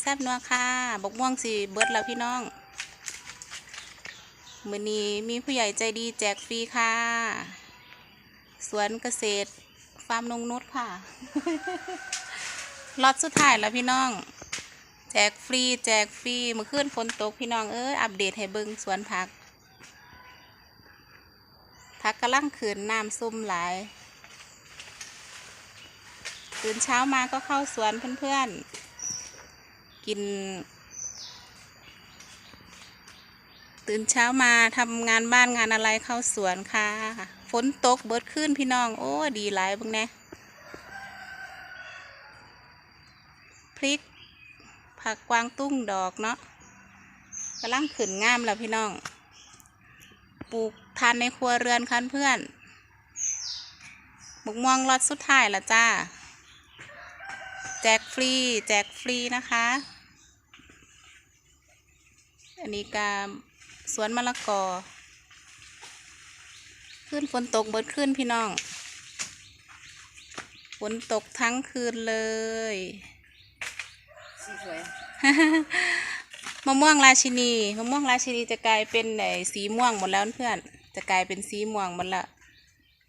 แซบนัวค่ะบกม่วงสีเบิร์ดแล้วพี่น้องมือนี้มีผู้ใหญ่ใจดีแจกฟรีค่ะ สวนเกษตรฟาร์มนงนุชค่ะล็อตสุดท้ายแล้วพี่น้อง แจกฟรีแจกฟรีเมื่อคืนฝนตกพี่น้องเอ้ยอัปเดตให้เบิงสวนผักผักกำลังขืนน้ำซุ่มหลายตื่นเช้ามาก็เข้าสวนเพื่อนๆ กิน ตื่นเช้ามาทำงานบ้านงานอะไรเข้าสวนค่ะ ฝนตกเบิดขึ้นพี่น้อง โอ้ ดีหลายบ้างแน่พริก ผักกวางตุ้งดอกเนาะกำลังขึ้นงามแล้วพี่น้อง ปลูกทานในครัวเรือนคันเพื่อนหมกม่วงรอดสุดท้ายละจ้า แจกฟรี แจกฟรีนะคะ อันนี้กาสวนมะละกอ ขึ้นฝนตกเบิดขึ้นพี่น้อง ฝนตกทั้งคืนเลยสีสวย มะม่วงราชินี มะม่วงราชินีจะกลายเป็นไอ้สีม่วงหมดแล้วเพื่อน จะกลายเป็นสีม่วงหมดละ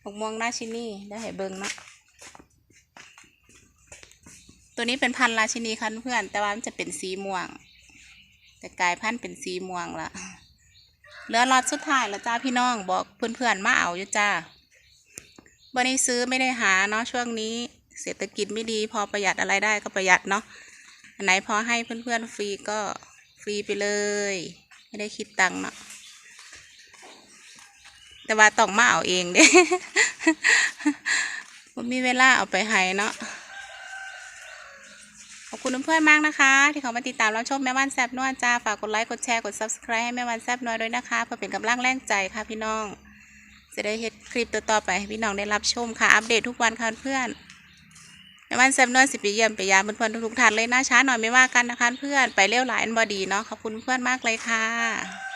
มะม่วงราชินีได้ให้เบิ่งเนาะตัวนี้เป็นพันราชินีค่ะเพื่อน แต่ว่ามันจะเป็นสีม่วง จะกลายพันธุ์เป็นสีม่วงละเหลือรอดสุดท้ายแล้วจ้าพี่น้องบอกเพื่อนๆมาเอาอยู่จ้าวันนี้ซื้อไม่ได้หาเนาะช่วงนี้เศรษฐกิจไม่ดีพอประหยัดอะไรได้ก็ประหยัดเนาะอันไหนพอให้เพื่อนๆฟรีก็ฟรีไปเลย ไม่ได้คิดตังค์เนาะแต่ว่าต้องมาเอาเองเด้ผมมีเวลาเอาไปให้เนาะ คุณเพื่อนๆมากนะคะ ที่เขามาติดตามรับชมแม่วันแซบนวดจ้าฝากกดไลค์กดแชร์กด subscribe ให้แม่วันแซบนวดด้วยนะคะ เพื่อเป็นกำลังแรงใจค่ะพี่น้อง จะได้เห็นคลิปต่อๆไปให้พี่น้องได้รับชมค่ะอัปเดตทุกวันค่ะเพื่อนแม่วันแซบนวดสิบปีเยี่ยมไปยามเพื่อนๆทุกๆท่านเลยนะช้าหน่อยไม่ว่ากันนะคะเพื่อนไปเร็วหลายอันบอดีเนาะขอบคุณเพื่อนมากเลยค่ะ